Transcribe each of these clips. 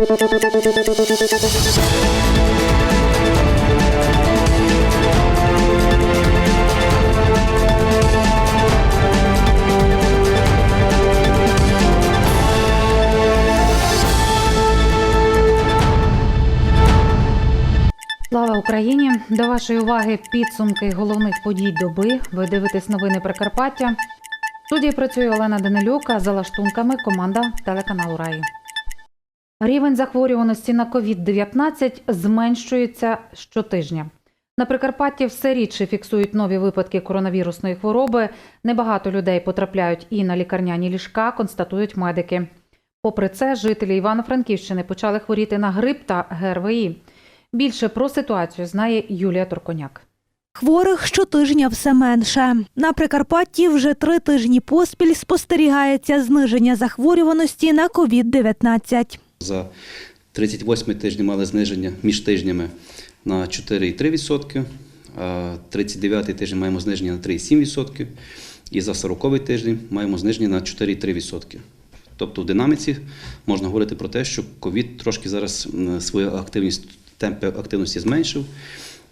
Слава Україні! До вашої уваги підсумки головних подій доби. Ви дивитесь новини Прикарпаття. В студії працює Олена Данилюк, а за лаштунками команда телеканалу Раї. Рівень захворюваності на COVID-19 зменшується щотижня. На Прикарпатті все рідше фіксують нові випадки коронавірусної хвороби. Небагато людей потрапляють і на лікарняні ліжка, констатують медики. Попри це, жителі Івано-Франківщини почали хворіти на грип та ГРВІ. Більше про ситуацію знає Юлія Торконяк. Хворих щотижня все менше. На Прикарпатті вже три тижні поспіль спостерігається зниження захворюваності на COVID-19. За 38 тижні мали зниження між тижнями на 4,3%, а 39 тиждень маємо зниження на 3,7%, і за 40-й тиждень маємо зниження на 4,3%. Тобто в динаміці можна говорити про те, що ковід трошки зараз свою активність, темпи активності зменшив,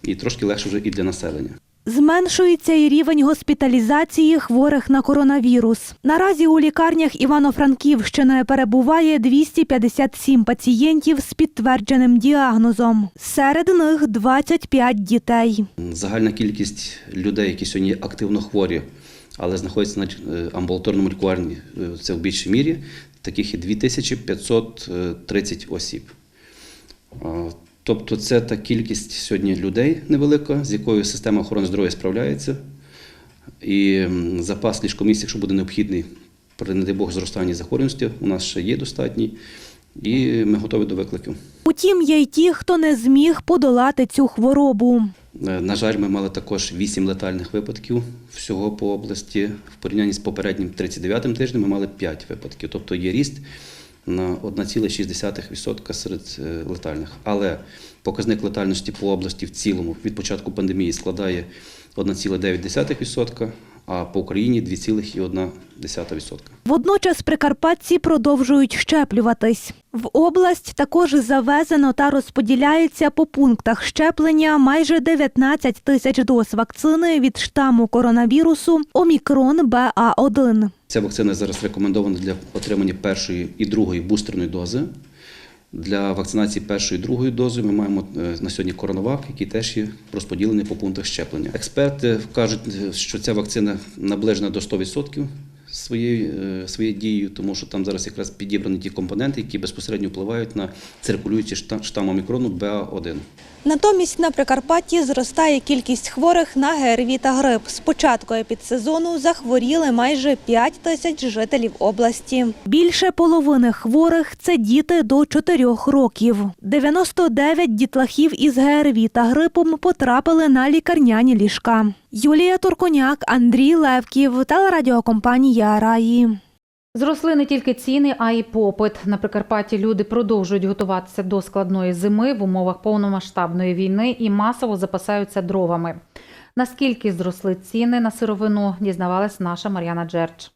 і трошки легше вже і для населення. Зменшується і рівень госпіталізації хворих на коронавірус. Наразі у лікарнях Івано-Франківщини перебуває 257 пацієнтів з підтвердженим діагнозом. Серед них 25 дітей. Загальна кількість людей, які сьогодні активно хворі, але знаходяться на е, амбулаторному лікуванні, е, це в більшій мірі, таких є 2530 осіб. Тобто це та кількість сьогодні людей невелика, з якою система охорони здоров'я справляється. І запас ліжкомісць, якщо буде необхідний, при не дай Бог зростанні захворюваності, у нас ще є достатній, і ми готові до викликів. Утім, є й ті, хто не зміг подолати цю хворобу. Е, На жаль, ми мали також 8 летальних випадків всього по області. В порівнянні з попереднім 39-м тижнем ми мали 5 випадків. Тобто є ріст на 1,6% серед е, летальних. Але показник летальності по області в цілому від початку пандемії складає 1,9%, а по Україні 2,1%. Водночас прикарпатці продовжують щеплюватись. В область також завезено та розподіляється по пунктах щеплення майже 19 тисяч доз вакцини від штаму коронавірусу Омікрон БА1. Ця вакцина зараз рекомендована для отримання першої і другої бустерної дози. Для вакцинації першої і другої дози ми маємо е, на сьогодні коронавак, який теж є розподілений по пунктах щеплення. Експерти кажуть, е, що ця вакцина наближена до 100% своєю, е, своєю дією, тому що там зараз якраз підібрані ті компоненти, які безпосередньо впливають на циркулюючий штам, штам омікрону БА1. Натомість на Прикарпатті зростає кількість хворих на ГРВІ та грип. З початку епідсезону захворіли майже 5 тисяч жителів області. Більше половини хворих це діти до 4 років. 99 дітлахів із ГРВІ та грипом потрапили на лікарняні ліжка. Юлія Турконяк, Андрій Левків, телерадіокомпанія Раї. Зросли не тільки ціни, а й попит. На Прикарпатті люди продовжують готуватися до складної зими в умовах повномасштабної війни і масово запасаються дровами. Наскільки зросли ціни на сировину, дізнавалась наша Мар'яна Джерч.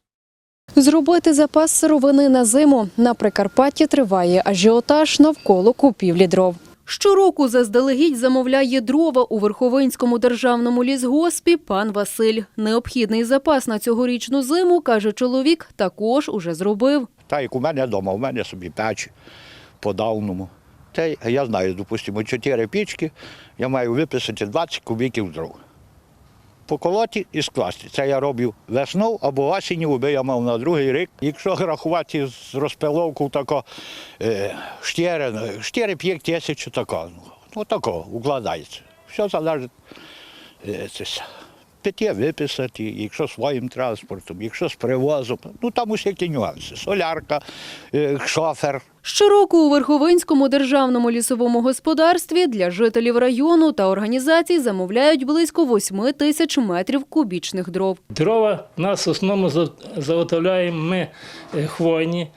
Зробити запас сировини на зиму на Прикарпатті триває ажіотаж навколо купівлі дров. Щороку заздалегідь замовляє дрова у Верховинському державному лісгоспі пан Василь. Необхідний запас на цьогорічну зиму, каже чоловік, також уже зробив. Та як у мене вдома, у мене собі печ по-давному. Та й я знаю, допустимо, чотири пічки, я маю виписати 20 кубіків дров. Поколоти і скласти. Це я роблю весною або осінню, аби я мав на другий рік. Якщо рахувати з розпиловку тако, е, 4-5 тисяч тако, ну тако укладається. Все залежить пиття виписати, якщо своїм транспортом, якщо з привозом. Ну там усі усякі нюанси. Солярка, е, шофер. Щороку у Верховинському державному лісовому господарстві для жителів району та організацій замовляють близько 8 тисяч метрів кубічних дров. Дрова нас в основному заготовляємо ми е, хвойні,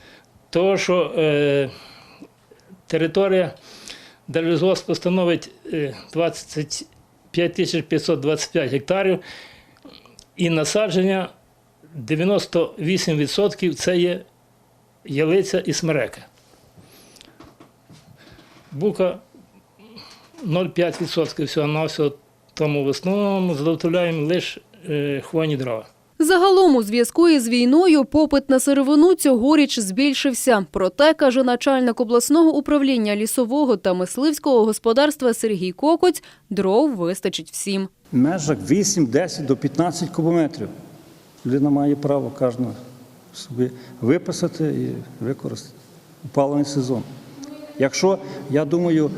тому що е, територія деревозвозку становить 20 е, 5525 гектарів і насадження 98% це є ялиця і смерека. Бука 0,5% всього на всього, тому в основному заготовляємо лише е, хвойні дрова. Загалом у зв'язку із війною попит на сировину цьогоріч збільшився. Проте, каже начальник обласного управління лісового та мисливського господарства Сергій Кокоць, дров вистачить всім. В межах 8, 10 до 15 кубометрів. Людина має право кожна собі виписати і використати опалений сезон. Якщо, я думаю,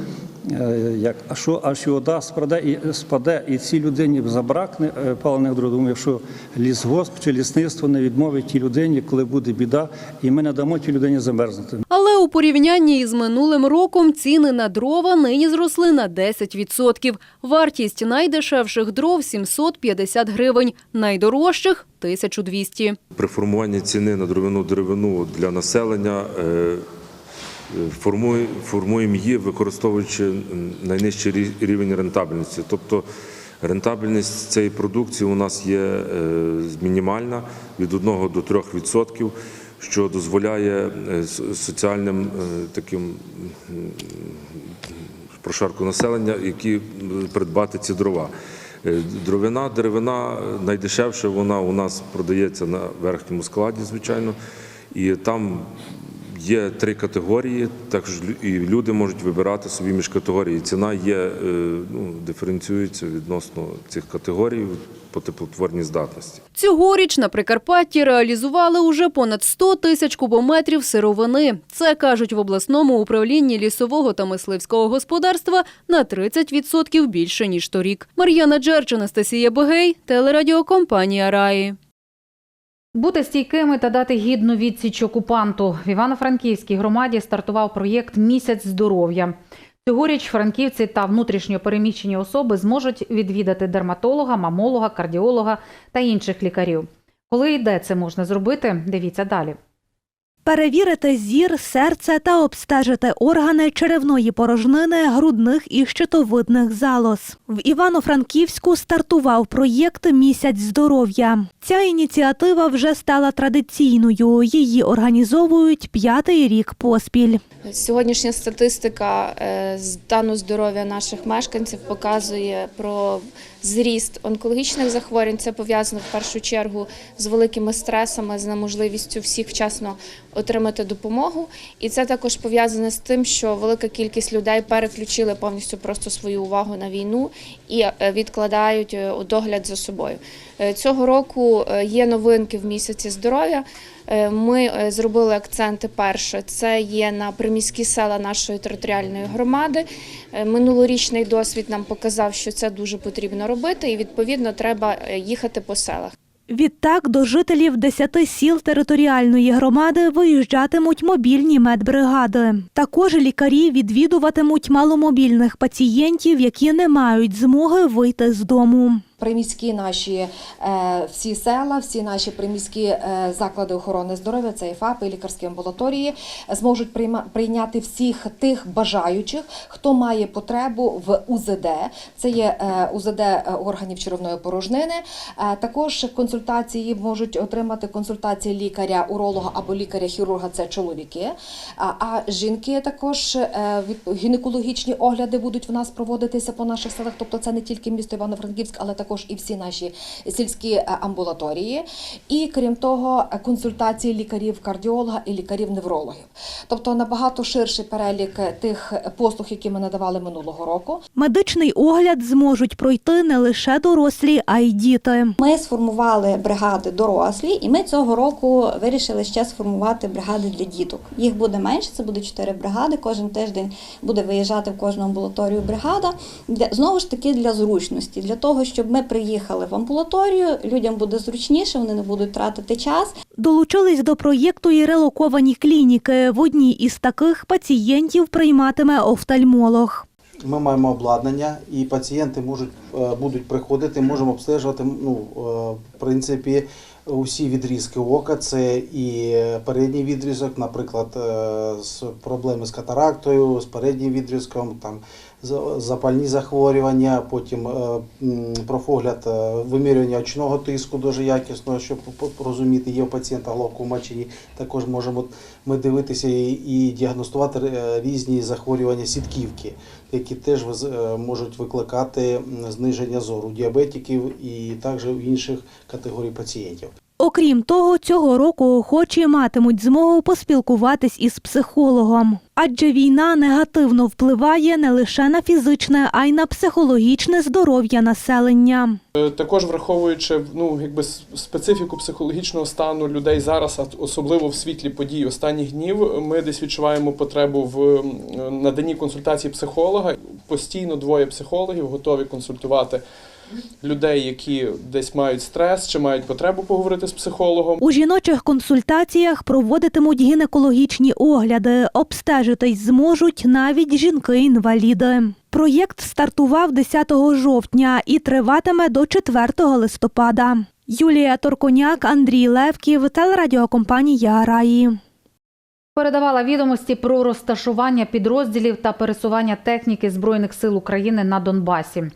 як, а що аж вода спаде і спаде, і цій людині забракне е, палених дров, думаю, якщо лісгосп чи лісництво не відмовить тій людині, коли буде біда, і ми не дамо тій людині замерзнути. Але у порівнянні із минулим роком ціни на дрова нині зросли на 10%. Вартість найдешевших дров 750 гривень, найдорожчих – 1200. При формуванні ціни на дровяну деревину для населення е, е, формуємо її, використовуючи найнижчий рівень рентабельності. Тобто рентабельність цієї продукції у нас є е, мінімальна від 1 до 3%, що дозволяє е, соціальним е, таким прошарку населення, які придбати ці дрова. Дровина, деревина найдешевше вона у нас продається на верхньому складі, звичайно. І там є три категорії, також і люди можуть вибирати собі між категорії. Ціна є, е, ну, диференціюється відносно цих категорій по теплотворній здатності. Цьогоріч на Прикарпатті реалізували уже понад 100 тисяч кубометрів сировини. Це, кажуть, в обласному управлінні лісового та мисливського господарства на 30% більше, ніж торік. Мар'яна Джерч, Анастасія Бегей, телерадіокомпанія «Раї». Бути стійкими та дати гідну відсіч окупанту в Івано-Франківській громаді стартував проєкт Місяць здоров'я. Цьогоріч франківці та внутрішньо переміщені особи зможуть відвідати дерматолога, мамолога, кардіолога та інших лікарів. Коли і де це можна зробити, дивіться далі. Перевірити зір, серце та обстежити органи черевної порожнини, грудних і щитовидних залоз. В Івано-Франківську стартував проєкт Місяць здоров'я. Ця ініціатива вже стала традиційною. Її організовують п'ятий рік поспіль. Сьогоднішня статистика е, стану здоров'я наших мешканців показує про зріст онкологічних захворювань. Це пов'язано в першу чергу з великими стресами, з неможливістю всіх вчасно отримати допомогу. І це також пов'язане з тим, що велика кількість людей переключили повністю просто свою увагу на війну і е, відкладають е, догляд за собою. Е, Цього року є новинки в місяці здоров'я. Е, Ми е, зробили акценти перше. Це є на приміські села нашої територіальної громади. Е, Минулорічний досвід нам показав, що це дуже потрібно робити, і відповідно треба їхати по селах. Відтак до жителів десяти сіл територіальної громади виїжджатимуть мобільні медбригади. Також лікарі відвідуватимуть маломобільних пацієнтів, які не мають змоги вийти з дому. Приміські наші е, всі села, всі наші приміські е, заклади охорони здоров'я, це і ФАПи, і лікарські амбулаторії, зможуть прийняти всіх тих бажаючих, хто має потребу в УЗД. Це є е, УЗД органів черевної порожнини. Також консультації можуть отримати консультації лікаря, уролога або лікаря-хірурга. Це чоловіки. А, жінки також гінекологічні огляди будуть в нас проводитися по наших селах. Тобто це не тільки місто Івано-Франківськ, але також і всі наші сільські е, амбулаторії. І крім того, консультації лікарів-кардіолога і лікарів-неврологів. Тобто набагато ширший перелік е, тих послуг, які ми надавали минулого року. Медичний огляд зможуть пройти не лише дорослі, а й діти. Ми сформували бригади дорослі, і ми цього року вирішили ще сформувати бригади для діток. Їх буде менше, це буде чотири бригади. Кожен тиждень буде виїжджати в кожну амбулаторію бригада. Для знову ж таки для зручності, для того, щоб ми приїхали в амбулаторію, людям буде зручніше, вони не будуть тратити час. Долучились до проєкту і релоковані клініки. В одній із таких пацієнтів прийматиме офтальмолог. Ми маємо обладнання, і пацієнти можуть е, будуть приходити, можемо обстежувати. Ну, е, в принципі, усі відрізки ока. Це і передній відрізок, наприклад, е, з проблеми з катарактою, з переднім відрізком, там запальні захворювання, потім е, профогляд е, вимірювання очного тиску дуже якісно, щоб розуміти, є у пацієнта главкома чи ні. Також можемо ми дивитися і, діагностувати е, різні захворювання сітківки, які теж можуть викликати зниження зору діабетиків і також інших категорій пацієнтів. Окрім того, цього року охочі матимуть змогу поспілкуватись із психологом, адже війна негативно впливає не лише на фізичне, а й на психологічне здоров'я населення. Е, Також враховуючи ну, якби специфіку психологічного стану людей зараз, особливо в світлі подій останніх днів, ми десь відчуваємо потребу в наданні консультації психолога. Постійно двоє психологів готові консультувати людей, які десь мають стрес чи мають потребу поговорити з психологом. У жіночих консультаціях проводитимуть гінекологічні огляди. Обстежитись зможуть навіть жінки-інваліди. Проєкт стартував 10 жовтня і триватиме до 4 листопада. Юлія Торконяк, Андрій Левків, телерадіокомпанія Раї. Передавала відомості про розташування підрозділів та пересування техніки Збройних сил України на Донбасі.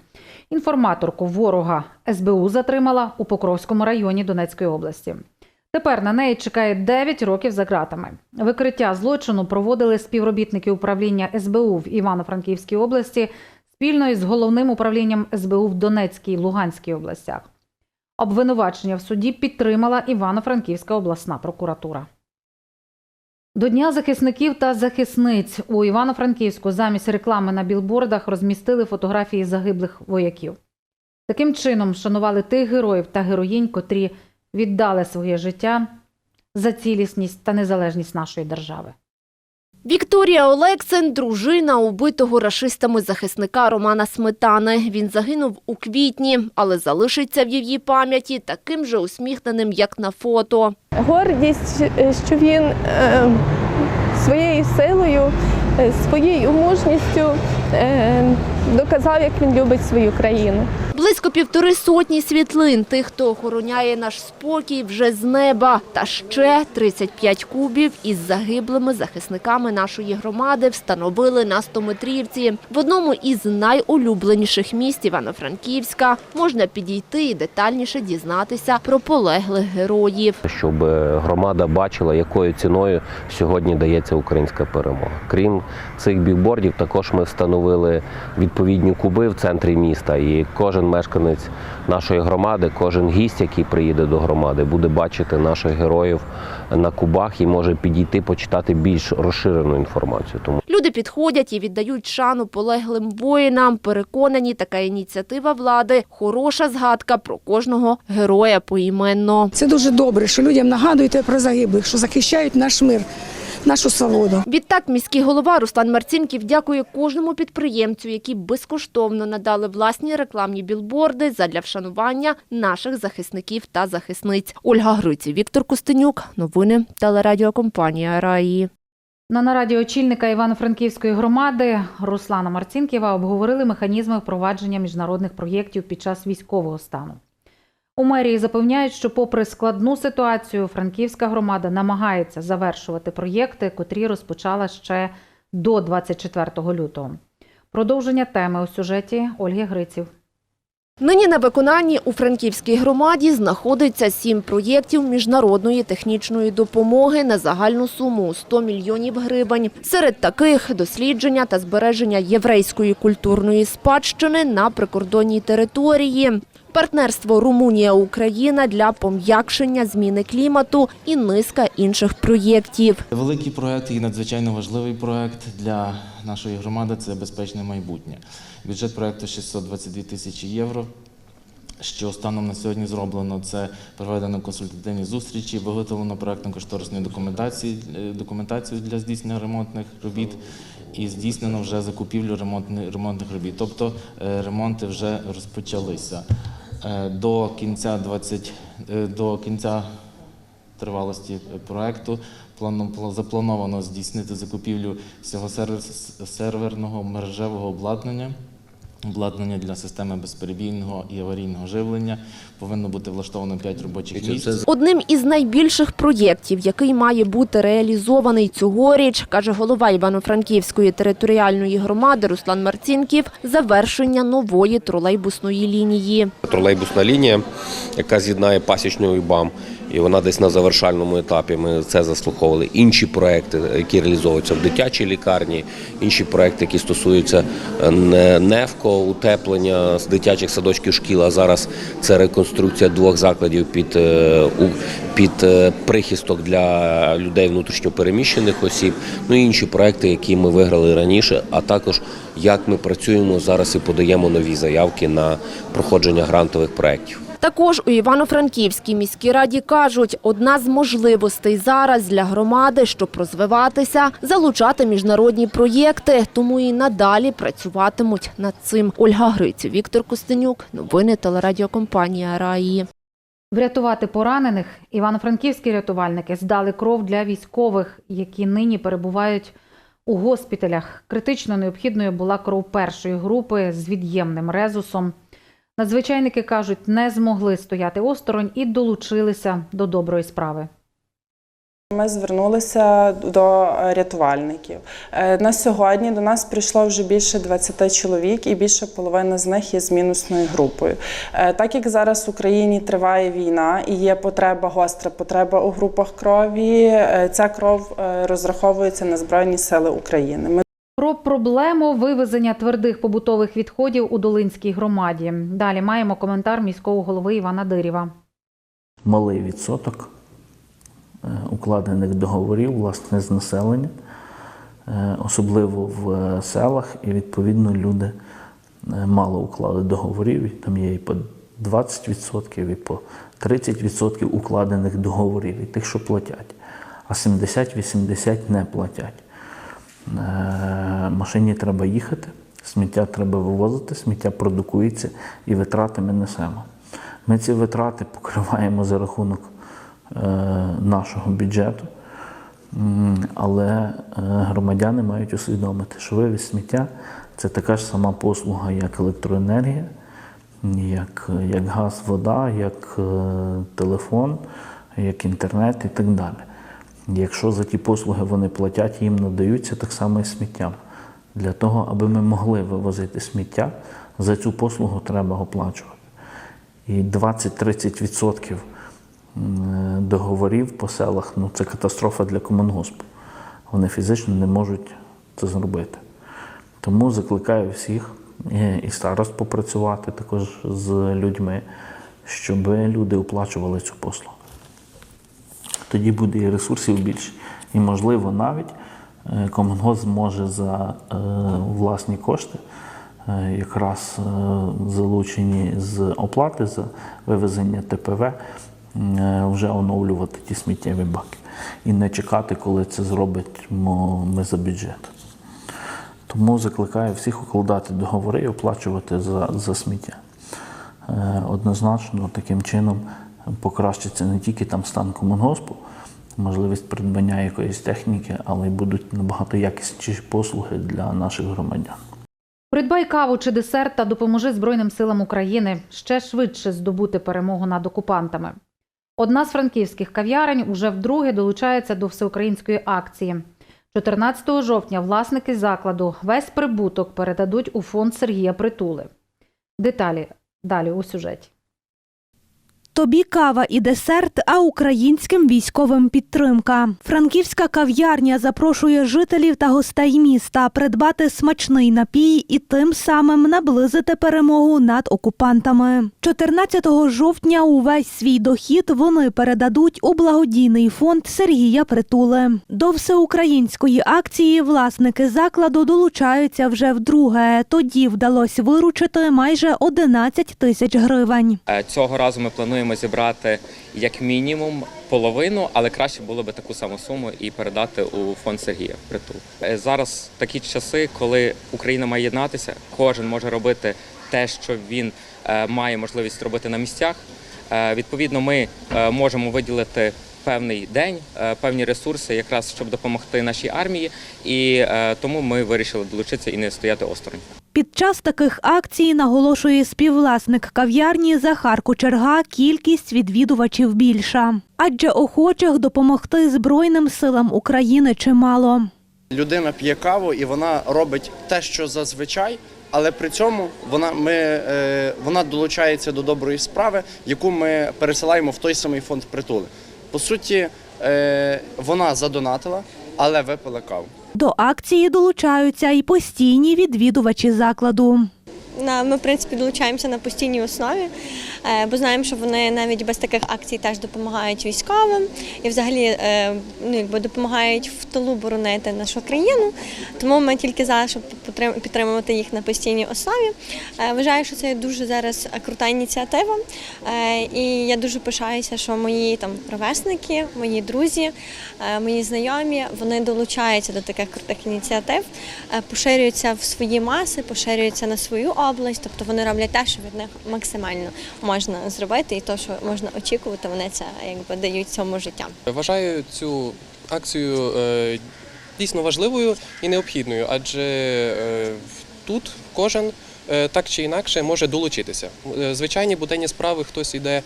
Інформаторку ворога СБУ затримала у Покровському районі Донецької області. Тепер на неї чекає 9 років за ґратами. Викриття злочину проводили співробітники управління СБУ в Івано-Франківській області спільно із головним управлінням СБУ в Донецькій і Луганській областях. Обвинувачення в суді підтримала Івано-Франківська обласна прокуратура. До Дня захисників та захисниць у Івано-Франківську замість реклами на білбордах розмістили фотографії загиблих вояків. Таким чином шанували тих героїв та героїнь, котрі віддали своє життя за цілісність та незалежність нашої держави. Вікторія Олексин – дружина убитого рашистами захисника Романа Сметани. Він загинув у квітні, але залишиться в її пам'яті таким же усміхненим, як на фото. гордість, е, що він е, своєю силою, е, своєю мужністю е, доказав, як він любить свою країну. Близько півтори сотні світлин тих, хто охороняє наш спокій вже з неба. Та ще 35 кубів із загиблими захисниками нашої громади встановили на Стометрівці. В одному із найулюбленіших міст Івано-Франківська можна підійти і детальніше дізнатися про полеглих героїв. щоб громада бачила, якою ціною сьогодні дається українська перемога. Крім цих бікбордів, також ми встановили відповідні куби в центрі міста, і кожен мешканець нашої громади, кожен гість, який приїде до громади, буде бачити наших героїв на кубах і може підійти почитати більш розширену інформацію. Тому Люди підходять і віддають шану полеглим воїнам. Переконані, така ініціатива влади – хороша згадка про кожного героя поіменно. Це дуже добре, що людям нагадуєте про загиблих, що захищають наш мир, нашу свободу. Відтак міський голова Руслан Марцінків дякує кожному підприємцю, які безкоштовно надали власні рекламні білборди задля вшанування наших захисників та захисниць. Ольга Гриці, Віктор Костенюк. Новини телерадіокомпанія Раї. На нараді очільника Івано-Франківської громади Руслана Марцінкєва обговорили механізми впровадження міжнародних проєктів під час військового стану. У мерії запевняють, що, попри складну ситуацію, франківська громада намагається завершувати проєкти, котрі розпочала ще до 24 лютого. Продовження теми у сюжеті Ольги Гриців. Нині на виконанні у Франківській громаді знаходиться сім проєктів міжнародної технічної допомоги на загальну суму – 100 мільйонів гривень. Серед таких – дослідження та збереження єврейської культурної спадщини на прикордонній території, партнерство Румунія-Україна для пом'якшення зміни клімату і низка інших проєктів. Великий проект і надзвичайно важливий проект для нашої громади це безпечне майбутнє. Бюджет проекту 622 тисячі євро. Що станом на сьогодні зроблено, це проведено консультативні зустрічі, виготовлено проектно-кошторисну документацію, е, документацію для здійснення ремонтних робіт і здійснено вже закупівлю ремонтни- ремонтних робіт. Тобто е, ремонти вже розпочалися. Е, До кінця 20, е, до кінця тривалості проекту заплановано здійснити закупівлю всього серверного мережевого обладнання Обладнання для системи безперебійного і аварійного живлення повинно бути влаштовано 5 робочих місць. Одним із найбільших проєктів, який має бути реалізований цьогоріч, каже голова Івано-Франківської територіальної громади Руслан Марцінків, завершення нової тролейбусної лінії. Тролейбусна лінія, яка з'єднає пасічну і БАМ, і вона десь на завершальному етапі. Ми це заслуховували. Інші проекти, які реалізовуються в дитячій лікарні, інші проекти, які стосуються е, НЕФКО, утеплення з дитячих садочків шкіл. А зараз це реконструкція двох закладів під, е, під е, прихисток для людей внутрішньопереміщених осіб. Ну і інші проекти, які ми виграли раніше, а також як ми працюємо зараз і подаємо нові заявки на проходження грантових проєктів. Також у Івано-Франківській міській раді кажуть, одна з можливостей зараз для громади, щоб розвиватися, залучати міжнародні проєкти, тому і надалі працюватимуть над цим. Ольга Грицю, Віктор Костенюк, новини телерадіокомпанія Раї. Врятувати поранених івано-франківські рятувальники здали кров для військових, які нині перебувають у госпіталях. Критично необхідною була кров першої групи з від'ємним резусом. Надзвичайники кажуть, не змогли стояти осторонь і долучилися до доброї справи. Ми звернулися до рятувальників. Е, На сьогодні до нас прийшло вже більше 20 чоловік, і більше половини з них є з мінусною групою. Е, Так як зараз в Україні триває війна і є потреба, гостра потреба у групах крові, е, ця кров е, розраховується на Збройні Сили України. Про проблему вивезення твердих побутових відходів у Долинській громаді. Далі маємо коментар міського голови Івана Дирєва. малий відсоток е, укладених договорів власне з населення, е, особливо в е, селах, і відповідно люди мало уклали договорів. Там є і по 20%, і по 30% укладених договорів, і тих, що платять, а 70-80 не платять. Е, Машині треба їхати, сміття треба вивозити, сміття продукується і витрати ми несемо. Ми ці витрати покриваємо за рахунок е, нашого бюджету, але е, громадяни мають усвідомити, що вивіз сміття це така ж сама послуга, як електроенергія, як, як газ, вода, як телефон, як інтернет і так далі. Якщо за ті послуги вони платять, їм надаються так само і сміттям. Для того, аби ми могли вивозити сміття, за цю послугу треба оплачувати. І 20-30% договорів по селах ну, це катастрофа для комунгоспу. Вони фізично не можуть це зробити. Тому закликаю всіх і- і старост попрацювати також з людьми, щоб люди оплачували цю послугу. Тоді буде і ресурсів більше. І, можливо, навіть е, комунгос зможе за е, власні кошти, е, якраз залучені з оплати за вивезення ТПВ, вже оновлювати ті сміттєві баки. І не чекати, коли це зробимо ми за бюджет. Тому закликаю всіх укладати договори і оплачувати за, за сміття. Однозначно, таким чином покращиться не тільки там стан комунгоспу, можливість придбання якоїсь техніки, але й будуть набагато якісніші послуги для наших громадян. Придбай каву чи десерт та допоможи Збройним силам України ще швидше здобути перемогу над окупантами. Одна з франківських кав'ярень уже вдруге долучається до всеукраїнської акції. 14 жовтня власники закладу весь прибуток передадуть у фонд Сергія Притули. Деталі далі у сюжеті. Тобі кава і десерт, а українським військовим підтримка. Франківська кав'ярня запрошує жителів та гостей міста придбати смачний напій і тим самим наблизити перемогу над окупантами. 14 жовтня увесь свій дохід вони передадуть у благодійний фонд Сергія Притули. До всеукраїнської акції власники закладу долучаються вже вдруге. Тоді вдалося виручити майже 11 тисяч гривень. Е, Цього разу ми плануємо зібрати як мінімум половину, але краще було би таку саму суму і передати у фонд Сергія притул. Е, Зараз такі часи, коли Україна має єднатися, кожен може робити те, що він е, має можливість робити на місцях. Е, Відповідно, ми можемо виділити певний день, певні ресурси, якраз щоб допомогти нашій армії, і тому ми вирішили долучитися і не стояти осторонь. Під час таких акцій, наголошує співвласник кав'ярні Захар Кочерга, кількість відвідувачів більша. Адже охочих допомогти Збройним силам України чимало. Людина п'є каву і вона робить те, що зазвичай, але при цьому вона, ми, е, вона долучається до доброї справи, яку ми пересилаємо в той самий фонд притули. По суті, е, вона задонатила, але випила каву. До акції долучаються і постійні відвідувачі закладу. Ми в принципі долучаємося на постійній основі, бо знаємо, що вони навіть без таких акцій теж допомагають військовим і взагалі е, ну, якби допомагають в тилу боронити нашу країну. Тому ми тільки за щоб підтримувати їх на постійній основі. Е, Вважаю, що це дуже зараз крута ініціатива. Е, І я дуже пишаюся, що мої там ровесники, мої друзі, е, мої знайомі вони долучаються до таких крутих ініціатив, е, поширюються в свої маси, поширюються на свою область, тобто вони роблять те, що від них максимально можна зробити, і те, що можна очікувати, вони це якби дають цьому життя. Вважаю цю акцію е, дійсно важливою і необхідною, адже е, тут кожен е, так чи інакше може долучитися. Звичайні буденні справи хтось йде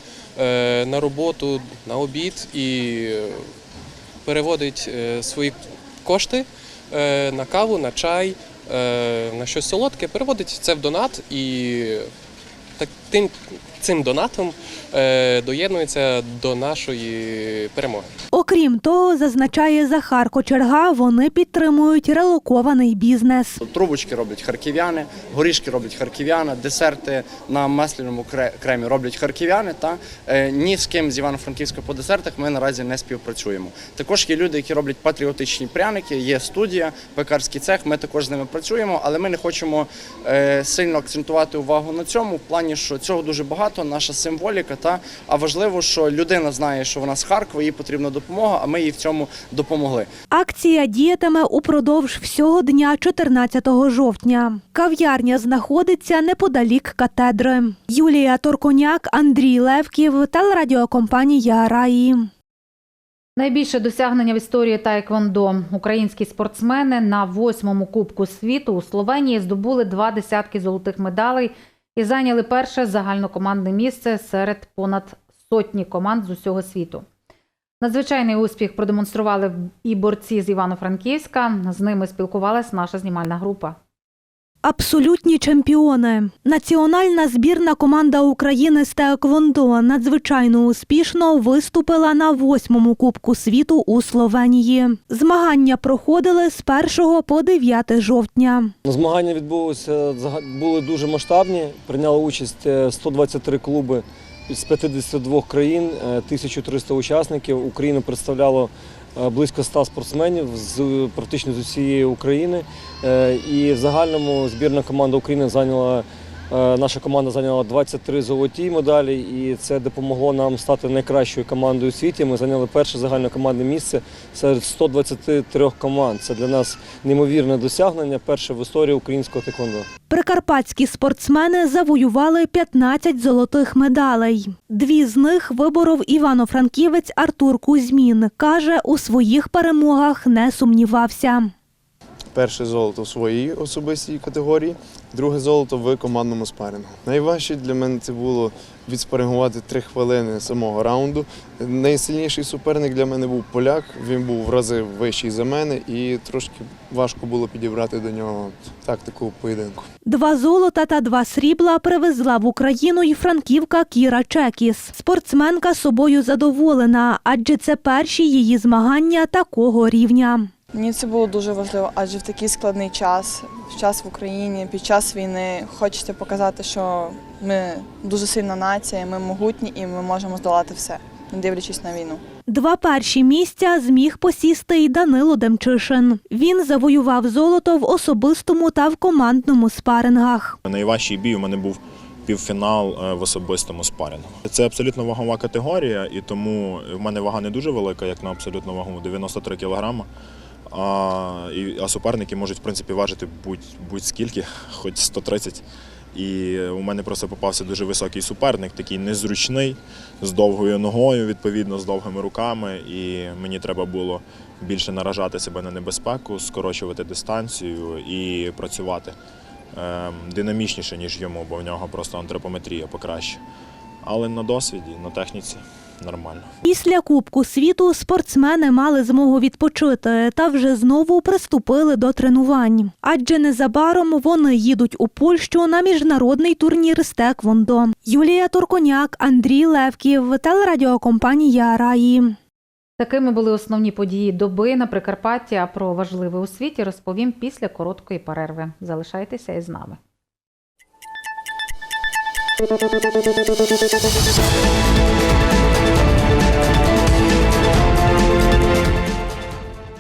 на роботу, на обід і переводить свої кошти на каву, на чай, на щось солодке, переводить це в донат і так, тим, цим донатом е, доєднується до нашої перемоги. Окрім того, зазначає Захар Кочерга, вони підтримують релокований бізнес. Трубочки роблять харків'яни, горішки роблять харків'яни, десерти на масляному кре- кремі роблять харків'яни. Та е, ні з ким з Івано-Франківська по десертах ми наразі не співпрацюємо. Також є люди, які роблять патріотичні пряники, є студія, пекарський цех. Ми також з ними працюємо, але ми не хочемо е, сильно акцентувати увагу на цьому, в плані, що цього дуже багато, наша символіка. Та а важливо, що людина знає, що вона з Харкова, їй потрібна допомога, а ми їй в цьому допомогли. Акція діятиме упродовж всього дня 14 жовтня. Кав'ярня знаходиться неподалік катедри. Юлія Торконяк, Андрій Левків, телерадіокомпанія Раї. Найбільше досягнення в історії таеквондо. Українські спортсмени на восьмому Кубку світу у Словенії здобули два десятки золотих медалей і зайняли перше загальнокомандне місце серед понад сотні команд з усього світу. Надзвичайний успіх продемонстрували і борці з Івано-Франківська. З ними спілкувалась наша знімальна група. Абсолютні чемпіони. Національна збірна команда України з Теоквондо надзвичайно успішно виступила на восьмому Кубку світу у Словенії. Змагання проходили з 1 по 9 жовтня. Змагання відбулися були дуже масштабні. Прийняли участь е, 123 клуби з 52 країн, е, 1300 учасників. Україну представляло е, близько 100 спортсменів з практично з усієї України. Е, І в загальному збірна команда України зайняла. Е, Наша команда зайняла 23 золоті медалі, і це допомогло нам стати найкращою командою у світі. Ми зайняли перше загальнокомандне місце серед 123 команд. Це для нас неймовірне досягнення, перше в історії українського теквондо. Прикарпатські спортсмени завоювали 15 золотих медалей. Дві з них виборов івано-франківець Артур Кузьмін. Каже, у своїх перемогах не сумнівався. Перше золото в своїй особистій категорії, друге золото в командному спарингу. Найважче для мене це було відспарингувати три хвилини самого раунду. Найсильніший суперник для мене був поляк. Він був в рази вищий за мене, і трошки важко було підібрати до нього тактику поєдинку. Два золота та два срібла привезла в Україну і франківка Кіра Чекіс. Спортсменка собою задоволена, адже це перші її змагання такого рівня. Мені це було дуже важливо, адже в такий складний час, в час в Україні, під час війни, хочеться показати, що ми дуже сильна нація, ми могутні і ми можемо здолати все, не дивлячись на війну. Два перші місця зміг посісти й Данило Демчишин. Він завоював золото в особистому та в командному спарингах. Найважчий бій у мене був півфінал е, в особистому спарингу. Це абсолютно вагова категорія, і тому в мене вага не дуже велика, як на абсолютно вагу 93 кілограма. А, і, а суперники можуть в принципі важити будь, будь-скільки, хоч 130. І у мене просто попався дуже високий суперник, такий незручний, з довгою ногою, відповідно, з довгими руками. І мені треба було більше наражати себе на небезпеку, скорочувати дистанцію і працювати е, динамічніше, ніж йому, бо в нього просто антропометрія покраще. Але на досвіді, на техніці нормально. Після Кубку світу спортсмени мали змогу відпочити та вже знову приступили до тренувань. Адже незабаром вони їдуть у Польщу на міжнародний турнір з Теквондо. Юлія Турконяк, Андрій Левків, телерадіокомпанія Раї. Такими були основні події доби на Прикарпатті. А про важливе у світі розповім після короткої перерви. Залишайтеся із нами. Thank you.